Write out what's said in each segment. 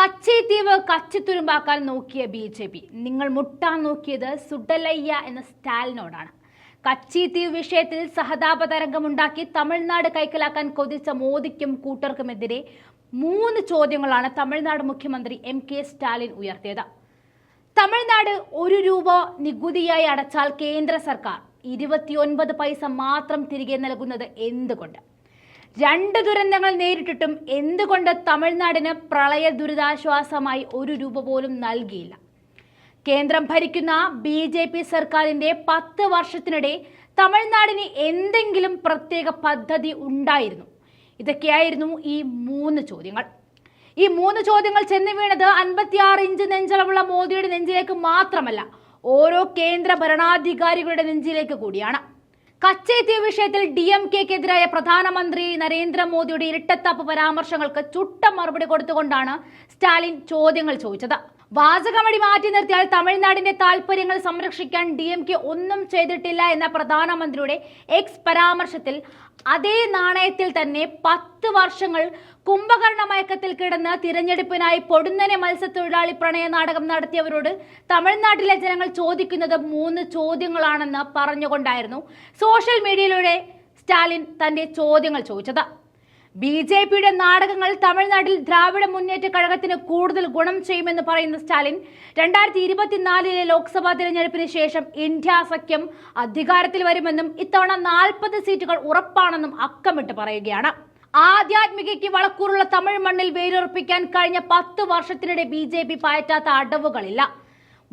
കച്ചൈത്തീവ് കച്ചിത്തുരുമ്പാക്കാൻ നോക്കിയ B J P. നിങ്ങൾ മുട്ടാൻ നോക്കിയത് സുഡലയ്യ എന്ന സ്റ്റാലിനോടാണ്. കച്ചിത്തീവ് വിഷയത്തിൽ സഹതാപ തരംഗമുണ്ടാക്കി തമിഴ്നാട് കൈക്കലാക്കാൻ കൊതിച്ച മോദിക്കും കൂട്ടർക്കുമെതിരെ മൂന്ന് ചോദ്യങ്ങളാണ് തമിഴ്നാട് മുഖ്യമന്ത്രി എം കെ സ്റ്റാലിൻ ഉയർത്തിയത്. തമിഴ്നാട് ഒരു രൂപ നികുതിയായി അടച്ചാൽ കേന്ദ്ര സർക്കാർ ഇരുപത്തിയൊൻപത് പൈസ മാത്രം തിരികെ നൽകുന്നത് എന്തുകൊണ്ട്? രണ്ട് ദുരന്തങ്ങൾ നേരിട്ടിട്ടും എന്തുകൊണ്ട് തമിഴ്നാടിന് പ്രളയ ദുരിതാശ്വാസമായി ഒരു രൂപ പോലും നൽകിയില്ല? കേന്ദ്രം ഭരിക്കുന്ന ബി ജെ പി സർക്കാരിന്റെ പത്ത് വർഷത്തിനിടെ തമിഴ്നാടിന് എന്തെങ്കിലും പ്രത്യേക പദ്ധതി ഉണ്ടായിരുന്നു? ഇതൊക്കെയായിരുന്നു ഈ മൂന്ന് ചോദ്യങ്ങൾ. ഈ മൂന്ന് ചോദ്യങ്ങൾ ചെന്ന് വീണത് അൻപത്തിയാറ് ഇഞ്ച് നെഞ്ചളവുള്ള മോദിയുടെ നെഞ്ചിലേക്ക് മാത്രമല്ല ഓരോ കേന്ദ്ര ഭരണാധികാരികളുടെ നെഞ്ചിലേക്ക് കൂടിയാണ്. കച്ചേത്തി വിഷയത്തിൽ ഡി എം കെക്കെതിരായ പ്രധാനമന്ത്രി നരേന്ദ്രമോദിയുടെ ഇരട്ടത്താപ്പ് പരാമർശങ്ങൾക്ക് ചുട്ട മറുപടി കൊടുത്തുകൊണ്ടാണ് സ്റ്റാലിൻ ചോദ്യങ്ങൾ ചോദിച്ചത്. വാചകമടി മാറ്റി നിർത്തിയാൽ തമിഴ്നാടിന്റെ താൽപര്യങ്ങൾ സംരക്ഷിക്കാൻ ഡി എം കെ ഒന്നും ചെയ്തിട്ടില്ല എന്ന പ്രധാനമന്ത്രിയുടെ എക്സ് പരാമർശത്തിൽ അതേ നാണയത്തിൽ തന്നെ പത്ത് വർഷങ്ങൾ കുംഭകർണ മയക്കത്തിൽ കിടന്ന് തിരഞ്ഞെടുപ്പിനായി പൊടുന്നനെ മത്സ്യത്തൊഴിലാളി പ്രണയ നാടകം നടത്തിയവരോട് തമിഴ്നാട്ടിലെ ജനങ്ങൾ ചോദിക്കുന്നത് മൂന്ന് ചോദ്യങ്ങളാണെന്ന് പറഞ്ഞുകൊണ്ടായിരുന്നു സോഷ്യൽ മീഡിയയിലൂടെ സ്റ്റാലിൻ തന്റെ ചോദ്യങ്ങൾ ചോദിച്ചത്. ബി ജെ പിയുടെ നാടകങ്ങൾ തമിഴ്നാട്ടിൽ ദ്രാവിഡ മുന്നേറ്റ കഴകത്തിന് കൂടുതൽ ഗുണം ചെയ്യുമെന്ന് പറയുന്ന സ്റ്റാലിൻ രണ്ടായിരത്തി ഇരുപത്തിനാലിലെ ലോക്സഭാ തിരഞ്ഞെടുപ്പിന് ശേഷം ഇന്ത്യ സഖ്യം അധികാരത്തിൽ വരുമെന്നും ഇത്തവണ നാൽപ്പത് സീറ്റുകൾ ഉറപ്പാണെന്നും അക്കമിട്ട് പറയുകയാണ്. ആധ്യാത്മികയ്ക്ക് വളക്കൂറുള്ള തമിഴ് മണ്ണിൽ വേരുറപ്പിക്കാൻ കഴിഞ്ഞ പത്ത് വർഷത്തിനിടെ ബി ജെ പി പയറ്റാത്ത അടവുകളില്ല.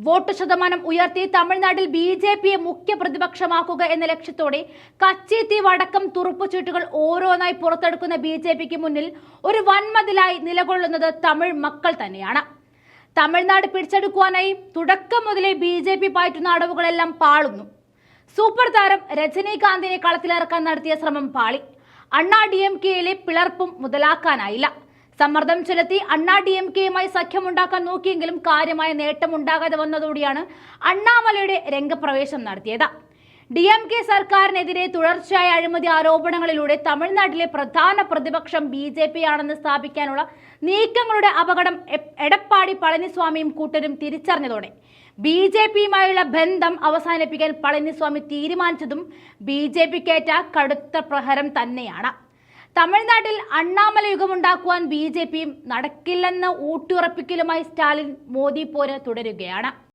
വോട്ട് ശതമാനം ഉയർത്തി തമിഴ്നാട്ടിൽ ബി ജെ പിയെ മുഖ്യ പ്രതിപക്ഷമാക്കുക എന്ന ലക്ഷ്യത്തോടെ കച്ചിത്തീവ് അടക്കം തുറുപ്പുചീട്ടുകൾ ഓരോന്നായി പുറത്തെടുക്കുന്ന ബി ജെ പിക്ക് മുന്നിൽ ഒരു വൻമതിലായി നിലകൊള്ളുന്നത് തമിഴ് മക്കൾ തന്നെയാണ്. തമിഴ്നാട് പിടിച്ചെടുക്കുവാനായി തുടക്കം മുതലേ ബി ജെ പി പാറ്റുന്ന അടവുകളെല്ലാം പാളുന്നു. സൂപ്പർ താരം രജനീകാന്തിനെ കളത്തിലിറക്കാൻ നടത്തിയ ശ്രമം പാളി. അണ്ണാ ഡി എം കെയിലെ പിളർപ്പും മുതലാക്കാനായില്ല. സമ്മർദ്ദം ചെലുത്തി അണ്ണാ ഡി എം കെയുമായി സഖ്യമുണ്ടാക്കാൻ നോക്കിയെങ്കിലും കാര്യമായ നേട്ടമുണ്ടാകാതെ വന്നതോടെയാണ് അണ്ണാമലയുടെ രംഗപ്രവേശം നടത്തിയത്. ഡി എം കെ സർക്കാരിനെതിരെ തുടർച്ചയായ അഴിമതി ആരോപണങ്ങളിലൂടെ തമിഴ്നാട്ടിലെ പ്രധാന പ്രതിപക്ഷം ബി ജെ പി ആണെന്ന് സ്ഥാപിക്കാനുള്ള നീക്കങ്ങളുടെ അപകടം എടപ്പാടി പളനിസ്വാമിയും കൂട്ടരും തിരിച്ചറിഞ്ഞതോടെ ബി ജെ പിയുമായുള്ള ബന്ധം അവസാനിപ്പിക്കാൻ പളനിസ്വാമി തീരുമാനിച്ചതും ബി ജെ പിക്കേറ്റ കടുത്ത പ്രഹരം തന്നെയാണ്. തമിഴ്നാട്ടിൽ അണ്ണാമല യുഗമുണ്ടാക്കുവാൻ ബി ജെ പിയും നടക്കില്ലെന്ന് ഊട്ടിയുറപ്പിക്കലുമായി സ്റ്റാലിൻ മോദി പോര് തുടരുകയാണ്.